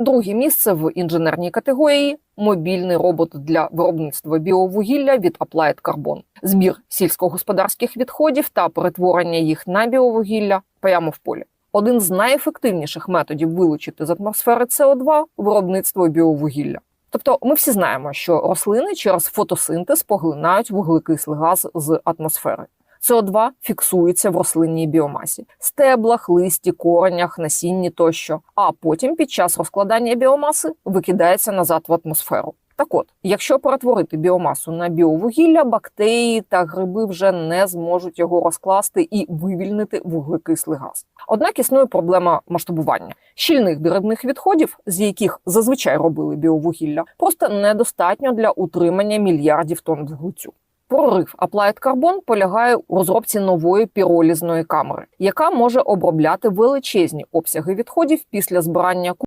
Друге місце в інженерній категорії мобільний робот для виробництва біовугілля від Applied Carbon. Збір сільськогосподарських відходів та перетворення їх на біовугілля прямо в полі. Один з найефективніших методів вилучити з атмосфери СО2 – виробництво біовугілля. Тобто, ми всі знаємо, що рослини через фотосинтез поглинають вуглекислий газ з атмосфери. СО2 фіксується в рослинній біомасі стеблах, листі, коренях, насінні тощо. А потім під час розкладання біомаси викидається назад в атмосферу. Так от, якщо перетворити біомасу на біовугілля, бактерії та гриби вже не зможуть його розкласти і вивільнити вуглекислий газ. Однак існує проблема масштабування щільних деревних відходів, з яких зазвичай робили біовугілля, просто недостатньо для утримання мільярдів тонн вуглецю. Прорив Applied Carbon полягає у розробці нової піролізної камери, яка може обробляти величезні обсяги відходів після збирання